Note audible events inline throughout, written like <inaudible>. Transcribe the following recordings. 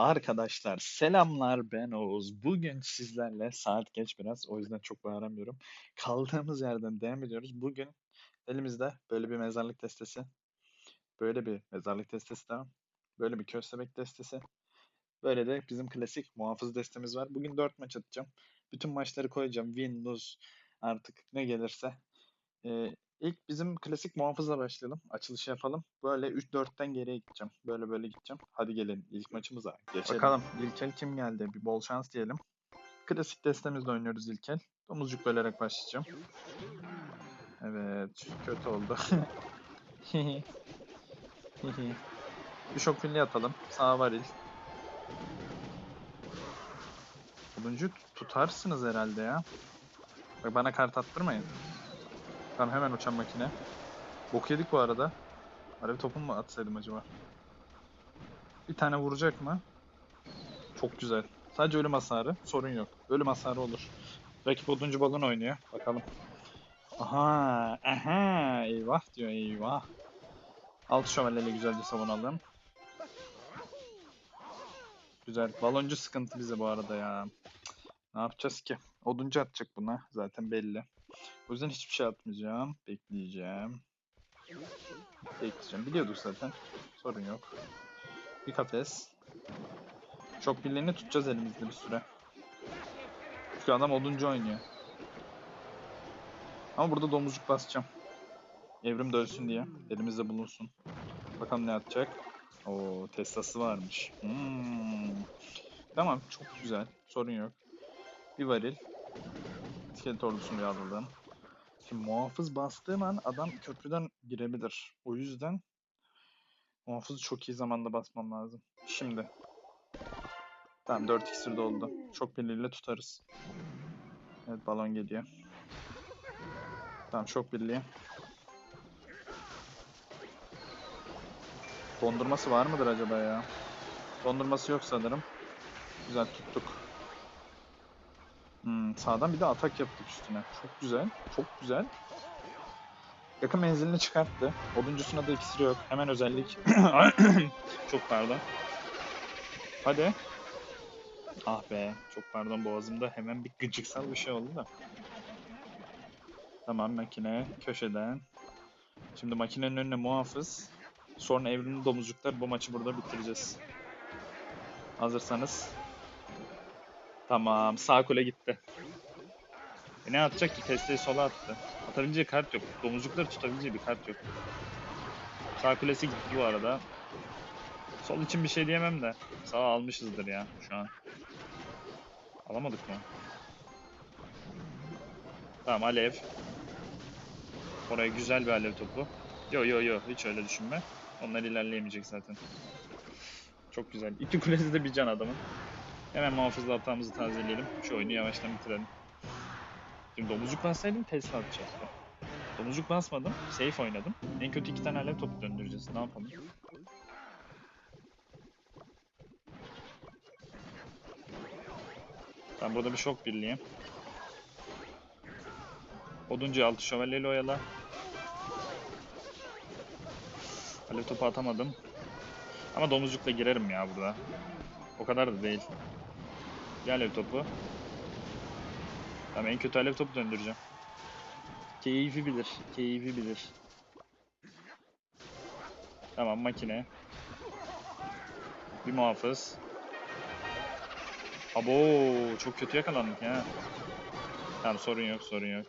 Arkadaşlar selamlar ben Oğuz. Bugün sizlerle saat geç biraz o yüzden çok bağıramıyorum. Kaldığımız yerden devam ediyoruz. Bugün elimizde böyle bir mezarlık destesi, böyle bir mezarlık destesi daha, böyle bir köstebek destesi, böyle de bizim klasik muhafız destemiz var. Bugün 4 maç atacağım. Bütün maçları koyacağım. Win, lose artık ne gelirse. Ee, ilk bizim klasik muhafızla başlayalım. Açılışı yapalım. Böyle 3-4'ten geriye gideceğim. Böyle böyle gideceğim. Hadi gelin ilk maçımıza geçelim. Bakalım ilk el kim geldi? Bir bol şans diyelim. Klasik destemizle oynuyoruz ilk el. Domuzcuk bölerek başlayacağım. Evet. Kötü oldu. <laughs> bir şok filli atalım. Sağ varil. Oduncu tutarsınız herhalde ya. Bak bana kart attırmayın. Tamam hemen uçan makine. Bok yedik bu arada. Alev topu mu atsaydım acaba? Bir tane vuracak mı? Çok güzel. Sadece ölüm hasarı. Sorun yok. Ölüm hasarı olur. Rakip oduncu balon oynuyor. Bakalım. Aha. Aha. Eyvah diyor eyvah. Altı şövalyeyle güzelce savunalım. Güzel. Baloncu sıkıntı bize bu arada ya. Ne yapacağız ki? Oduncu atacak buna. Zaten belli. O yüzden hiçbir şey atmayacağım. Bekleyeceğim. Bekleyeceğim. Biliyorduk zaten. Sorun yok. Bir kafes. Çok birliğini tutacağız elimizde bir süre. Çünkü adam oduncu oynuyor. Ama burada domuzcuk basacağım. Evrim de ölsün diye. Elimizde bulunsun. Bakalım ne atacak. O testası varmış. Hmm. Tamam çok güzel. Sorun yok. Bir varil. İskelet ordusunu yardırdım. Şimdi muhafız bastığım an adam köprüden girebilir. O yüzden muhafızı çok iyi zamanda basmam lazım. Şimdi. Tamam 4 iksir doldu. Çok birliğiyle tutarız. Evet balon geliyor. Tamam çok birliği. Dondurması var mıdır acaba ya? Dondurması yok sanırım. Güzel tuttuk. Hmm, sağdan bir de atak yaptık üstüne. Çok güzel. Çok güzel. Yakın menzilini çıkarttı. Oduncusuna da iksiri yok. Hemen özellik. <coughs> çok pardon. Hadi. Ah be. Çok pardon boğazımda hemen bir gıcıksal bir şey oldu da. Tamam makine köşeden. Şimdi makinenin önüne muhafız. Sonra evrimli domuzcuklar bu maçı burada bitireceğiz. Hazırsanız. Tamam sağ kule gitti. E ne atacak ki? Testeyi sola attı. Atabileceği kart yok. Domuzcukları tutabileceği bir kart yok. Sağ kulesi gitti bu arada. Sol için bir şey diyemem de. Sağ almışızdır ya şu an. Alamadık mı? Tamam alev. Oraya güzel bir alev topu. Yo yo yo hiç öyle düşünme. Onlar ilerleyemeyecek zaten. Çok güzel. İki <laughs> kulesi de bir can adamın. Hemen muhafızla hatamızı tazeleyelim. Şu oyunu yavaştan bitirelim. Şimdi domuzcuk bassaydım Tesla atacaktı. Domuzcuk basmadım. Safe oynadım. En kötü iki tane alev döndüreceğiz. Ne yapalım? Ben burada bir şok birliğim. Oduncu altı şövalyeyle oyala. Alev atamadım. Ama domuzcukla girerim ya burada. O kadar da değil. Bir alev topu. Tamam en kötü alev topu döndüreceğim. Keyfi bilir. Keyfi bilir. Tamam makine. Bir muhafız. Abo çok kötü yakalandık ya. Tamam sorun yok sorun yok.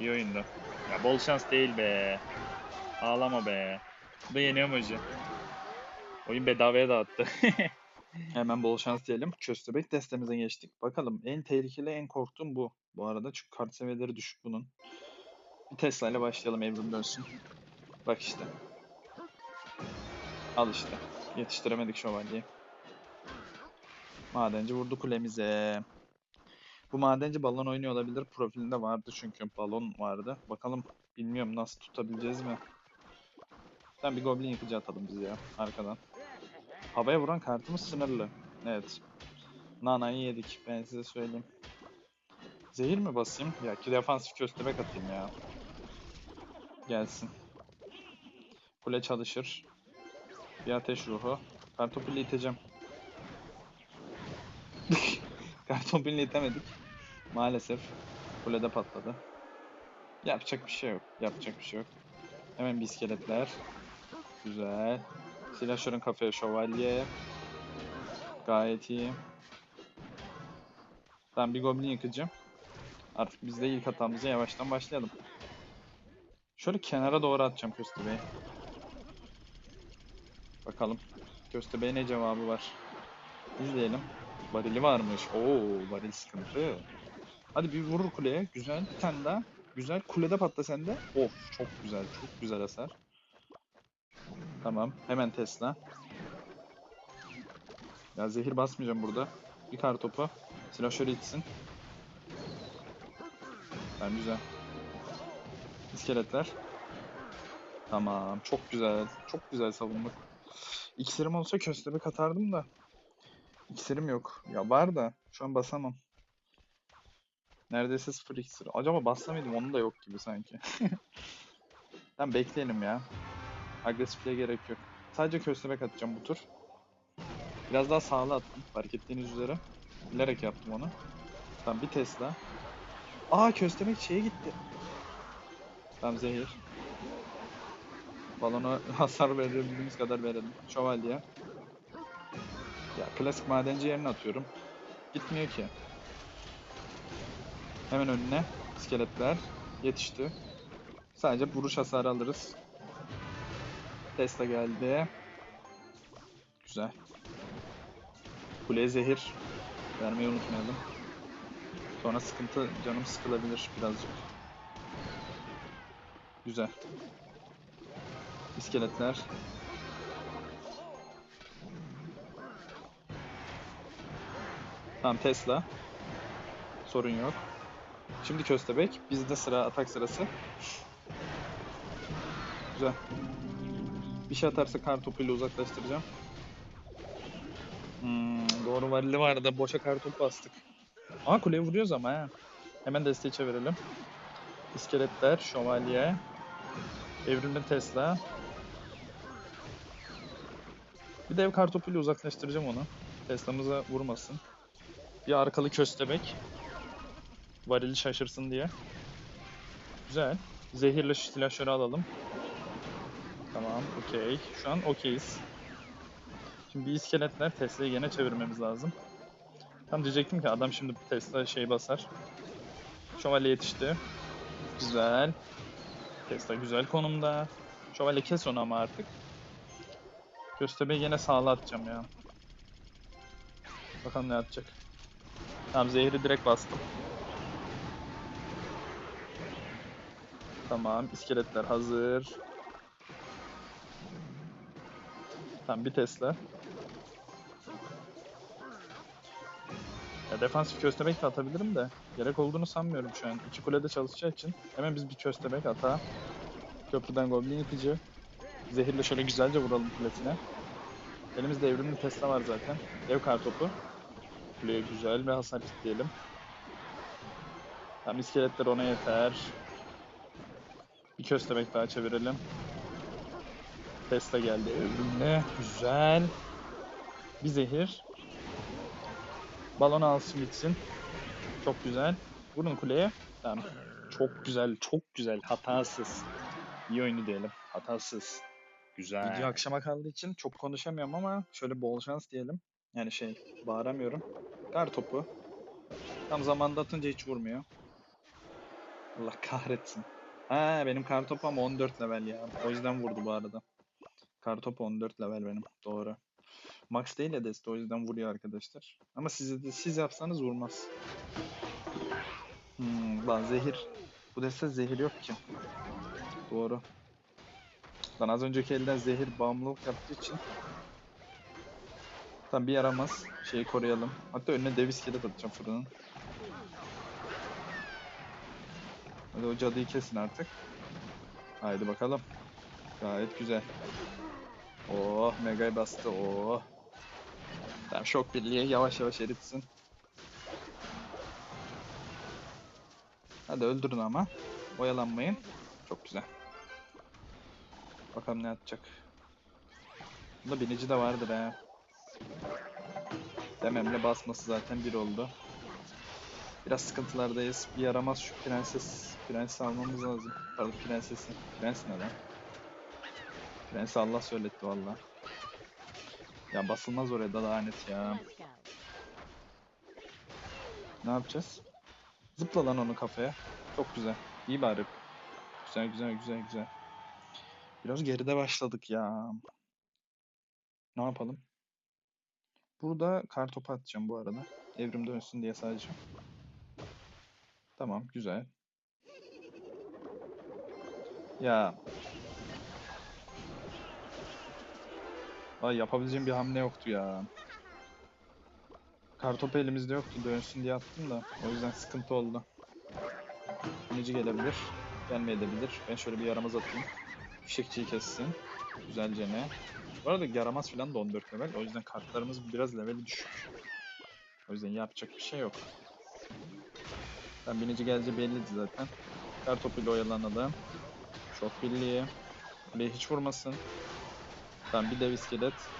İyi oyundu. Ya bol şans değil be. Ağlama be. Bu da yeni emoji. Oyun bedavaya dağıttı. <laughs> Hemen bol şans diyelim. Köstebek destemize geçtik. Bakalım en tehlikeli, en korktuğum bu. Bu arada çünkü kart seviyeleri düşük bunun. Bir Tesla ile başlayalım evrim dönsün. Bak işte. Al işte. Yetiştiremedik şövalyeyi. Madenci vurdu kulemize. Bu madenci balon oynuyor olabilir. Profilinde vardı çünkü balon vardı. Bakalım bilmiyorum nasıl tutabileceğiz mi? Sen bir goblin yıkıcı atalım biz ya arkadan. Havaya vuran kartımız sınırlı. Evet. Nana'yı yedik. Ben size söyleyeyim. Zehir mi basayım? Ya ki defansif köstebek atayım ya. Gelsin. Kule çalışır. Bir ateş ruhu. Kartopuyla iteceğim. <laughs> Kartopilini itemedik. Maalesef. Kulede patladı. Yapacak bir şey yok. Yapacak bir şey yok. Hemen bir iskeletler. Güzel. Silahşörün kafaya şövalye. Gayet iyi. Ben bir goblin yıkacağım. Artık biz de ilk hatamıza yavaştan başlayalım. Şöyle kenara doğru atacağım köstebeği. Bakalım. Köstebeğe ne cevabı var. İzleyelim. Varili varmış. Oo, varil sıkıntı. Hadi bir vurur kuleye. Güzel. Bir tane daha. Güzel. Kulede patla sende. Of, çok güzel. Çok güzel hasar. Tamam. Hemen Tesla. Ya zehir basmayacağım burada. Bir kar topu. Silahşör itsin. Tamam güzel. İskeletler. Tamam. Çok güzel. Çok güzel savunduk. İksirim olsa köstebek atardım da. İksirim yok. Ya var da şu an basamam. Neredeyse sıfır iksir. Acaba bassa mıydım? Onun da yok gibi sanki. <laughs> Tamam bekleyelim ya. Agresifliğe gerek yok. Sadece köstebek atacağım bu tur. Biraz daha sağlı attım. Fark ettiğiniz üzere. Bilerek yaptım onu. Tamam bir Tesla. Aa köstebek şeye gitti. Tamam zehir. Balona <laughs> hasar verebildiğimiz kadar verelim. Şövalye. Ya klasik madenci yerine atıyorum. Gitmiyor ki. Hemen önüne iskeletler yetişti. Sadece vuruş hasarı alırız. Tesla geldi. Güzel. Kule zehir. Vermeyi unutmayalım. Sonra sıkıntı, canım sıkılabilir birazcık. Güzel. İskeletler. Tamam Tesla. Sorun yok. Şimdi köstebek. Bizde sıra atak sırası. Güzel. Bir şey atarsa kar topuyla uzaklaştıracağım. Hmm, doğru varili vardı. Boşa kar topu bastık. Aa kuleye vuruyoruz ama ha. Hemen desteği çevirelim. İskeletler, şövalye. Evrimli Tesla. Bir dev kartopuyla uzaklaştıracağım onu. Tesla'mıza vurmasın. Bir arkalı köstebek. Varili şaşırsın diye. Güzel. Zehirli silahşörü alalım. Tamam, okey. Şu an okeyiz. Şimdi bir iskeletler Tesla'yı gene çevirmemiz lazım. Tam diyecektim ki adam şimdi Tesla şey basar. Şövalye yetişti. Güzel. Tesla güzel konumda. Şövalye kes onu ama artık. Köstebeği yine sağla atacağım ya. Bakalım ne atacak. Tamam zehri direkt bastım. Tamam iskeletler hazır. Tamam bir Tesla. Ya defansif köstebek de atabilirim de gerek olduğunu sanmıyorum şu an. İki kulede çalışacağı için hemen biz bir köstebek ata. Köprüden goblin yıkıcı. Zehirle şöyle güzelce vuralım kulesine. Elimizde evrimli Tesla var zaten. Dev kartopu. Kuleye güzel bir hasar kitleyelim. Tam iskeletler ona yeter. Bir köstebek daha çevirelim. Tesla geldi evrimli. Güzel. Bir zehir. Balon alsın bitsin. Çok güzel. Vurun kuleye. Tamam. Çok güzel, çok güzel. Hatasız. İyi oyunu diyelim. Hatasız. Güzel. Video akşama kaldığı için çok konuşamıyorum ama şöyle bol şans diyelim. Yani şey, bağıramıyorum. Kar topu. Tam zamanda atınca hiç vurmuyor. Allah kahretsin. Ha benim kar topu ama 14 level ya. O yüzden vurdu bu arada. Kar topu 14 level benim. Doğru. Max değil ya o yüzden vuruyor arkadaşlar. Ama siz de siz yapsanız vurmaz. Hmm, lan zehir. Bu deste zehir yok ki. Doğru. Lan az önceki elden zehir bağımlılık yaptığı için. Tamam bir yaramaz. Şeyi koruyalım. Hatta önüne dev iskelet atacağım fırının. Hadi o cadıyı kesin artık. Haydi bakalım. Gayet güzel. Oh mega bastı. Oh. Tamam şok birliği yavaş yavaş eritsin. Hadi öldürün ama. Oyalanmayın. Çok güzel. Bakalım ne atacak. Bunda binici de vardır ha. Dememle basması zaten bir oldu. Biraz sıkıntılardayız. Bir yaramaz şu prenses. Prensi almamız lazım. Pardon prensesi. Prens ne lan? Prensi Allah söyletti valla. Ya basılmaz oraya da lanet ya. Ne yapacağız? Zıpla lan onu kafaya. Çok güzel. İyi bari. Güzel güzel güzel güzel. Biraz geride başladık ya. Ne yapalım? Burada kartopu atacağım bu arada. Evrim dönsün diye sadece. Tamam güzel. Ya. Ay yapabileceğim bir hamle yoktu ya. Kartopu elimizde yoktu. Dönsün diye attım da. O yüzden sıkıntı oldu. Binici gelebilir. Gelmeyebilir. Ben şöyle bir yaramaz atayım. Fişekçiyi kessin. Güzelce ne? Bu arada yaramaz falan da 14 level. O yüzden kartlarımız biraz leveli düşük. O yüzden yapacak bir şey yok. Ben binici geleceği belliydi zaten. Kartopuyla oyalanalım. Çok birliği. Kuleye hiç vurmasın. Tamam bir dev iskelet.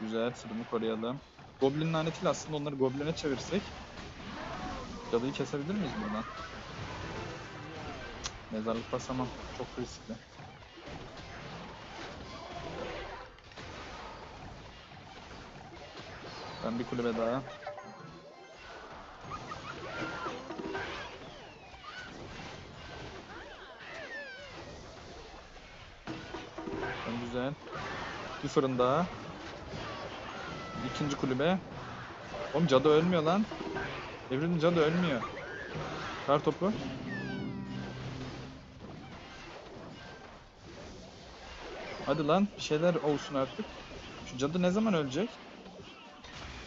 Güzel fırını koruyalım. Goblin lanetiyle aslında onları gobline çevirsek Cadıyı kesebilir miyiz buradan? Mezarlık basamam. Çok riskli. Ben bir kulübe daha. Güzel. Bir fırın daha. İkinci kulübe. Oğlum cadı ölmüyor lan. Evrenin cadı ölmüyor. Kar topu. Hadi lan bir şeyler olsun artık. Şu cadı ne zaman ölecek?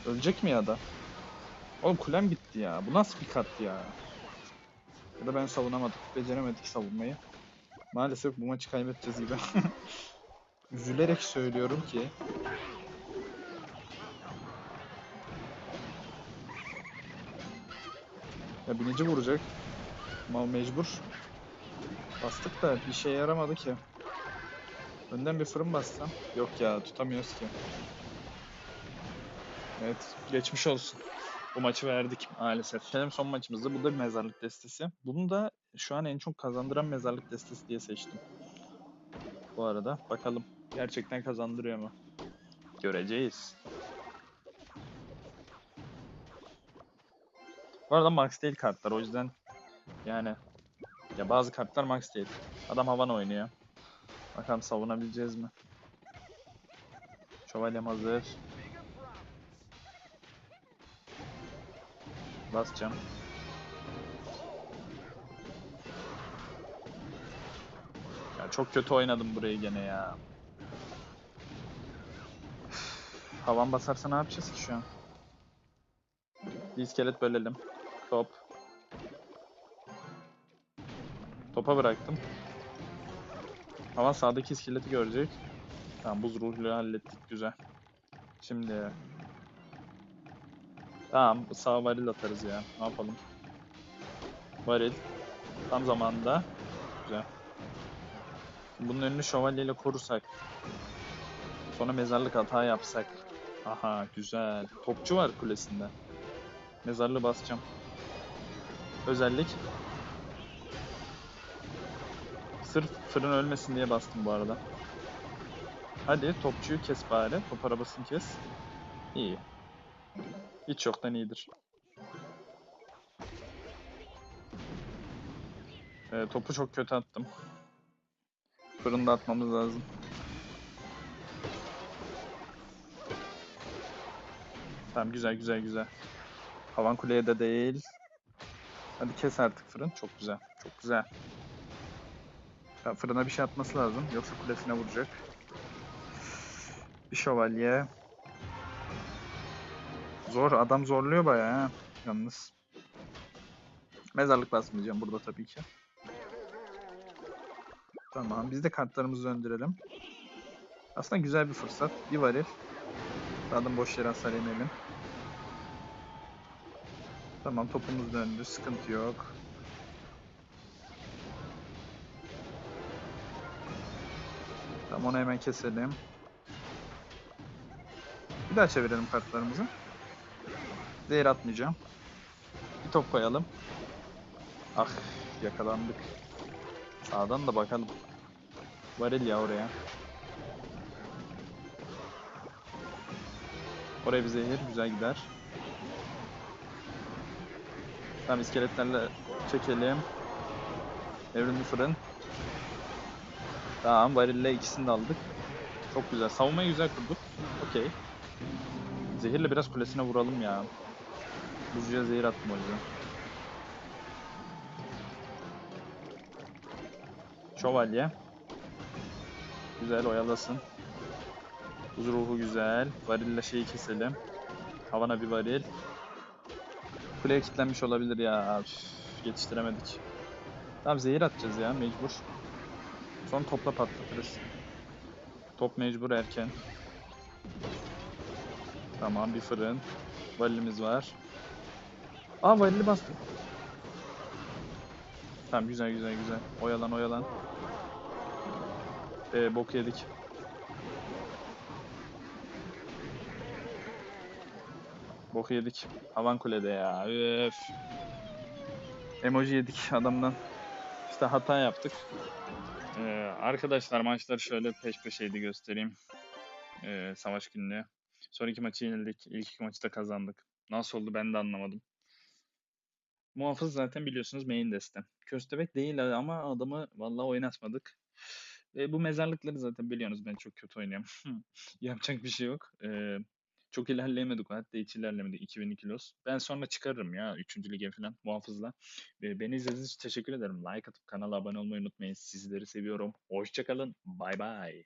Ölecek mi ya da? Oğlum kulem gitti ya. Bu nasıl bir kat ya? Ya da ben savunamadık. Beceremedik savunmayı. Maalesef bu maçı kaybedeceğiz gibi. <laughs> Üzülerek söylüyorum ki Ya binici vuracak. Ama mecbur. Bastık da bir şey yaramadı ki. Önden bir fırın bassam. Yok ya tutamıyoruz ki. Evet geçmiş olsun. Bu maçı verdik maalesef. Benim son maçımızda bu da bir mezarlık destesi. Bunu da şu an en çok kazandıran mezarlık destesi diye seçtim. Bu arada bakalım gerçekten kazandırıyor mu? Göreceğiz. Bu arada max değil kartlar o yüzden yani ya bazı kartlar max değil. Adam havan oynuyor. Bakalım savunabileceğiz mi? Şövalyem hazır. Basacağım. Ya çok kötü oynadım burayı gene ya. Havan basarsa ne yapacağız ki şu an? Bir iskelet bölelim. Top. Topa bıraktım. Ama sağdaki iskeleti görecek. Tamam buz ruhuyla hallettik güzel. Şimdi Tamam sağ varil atarız ya. Ne yapalım? Varil. Tam zamanında. Güzel. Bunun önünü şövalyeyle korursak. Sonra mezarlık hata yapsak. Aha güzel. Topçu var kulesinde. Mezarlığı basacağım. Özellik. Sırf fırın ölmesin diye bastım bu arada. Hadi topçuyu kes bari. Top arabasını kes. İyi. Hiç yoktan iyidir. Ee, topu çok kötü attım. Fırında atmamız lazım. Tamam güzel güzel güzel. Havan kuleye de değil. Hadi kes artık fırın. Çok güzel. Çok güzel. Ya fırına bir şey atması lazım. Yoksa kulesine vuracak. Bir şövalye. Zor. Adam zorluyor bayağı. Yalnız. Mezarlık basmayacağım burada tabii ki. Tamam. Biz de kartlarımızı döndürelim. Aslında güzel bir fırsat. Bir varil. Zaten boş yere hasar yemeyelim. Tamam topumuz döndü. Sıkıntı yok. Tamam onu hemen keselim. Bir daha çevirelim kartlarımızı. Zehir atmayacağım. Bir top koyalım. Ah yakalandık. Sağdan da bakalım. Varil ya oraya. Oraya bir zehir güzel gider. Tamam iskeletlerle çekelim. Evrimli fırın. Tamam varille ikisini de aldık. Çok güzel. Savunmayı güzel kurduk. Okey. Zehirle biraz kulesine vuralım ya. Buzcuya zehir attım o yüzden. Şövalye. Güzel oyalasın. Buz ruhu güzel. Varille şeyi keselim. Havana bir varil. Kuleye kilitlenmiş olabilir ya. Üf, yetiştiremedik. Tamam zehir atacağız ya mecbur. Son topla patlatırız. Top mecbur erken. Tamam bir fırın. Varilimiz var. Aa varili bastım. Tamam güzel güzel güzel. Oyalan oyalan. Ee, bok yedik. Bok yedik. Havan kulede ya. Öf. Emoji yedik <laughs> adamdan. İşte hata yaptık. Ee, arkadaşlar maçları şöyle peş peşeydi göstereyim. Ee, savaş günlüğü. Son iki maçı yenildik. İlk iki maçı da kazandık. Nasıl oldu ben de anlamadım. Muhafız zaten biliyorsunuz main destem. Köstebek değil ama adamı vallahi oynatmadık. E, bu mezarlıkları zaten biliyorsunuz ben çok kötü oynuyorum. <laughs> Yapacak bir şey yok. E, çok ilerleyemedik. Hatta hiç ilerlemedik. 2000 kilos. Ben sonra çıkarırım ya 3. lige falan muhafızla. Beni izlediğiniz için teşekkür ederim. Like atıp kanala abone olmayı unutmayın. Sizleri seviyorum. Hoşçakalın. Bay bay.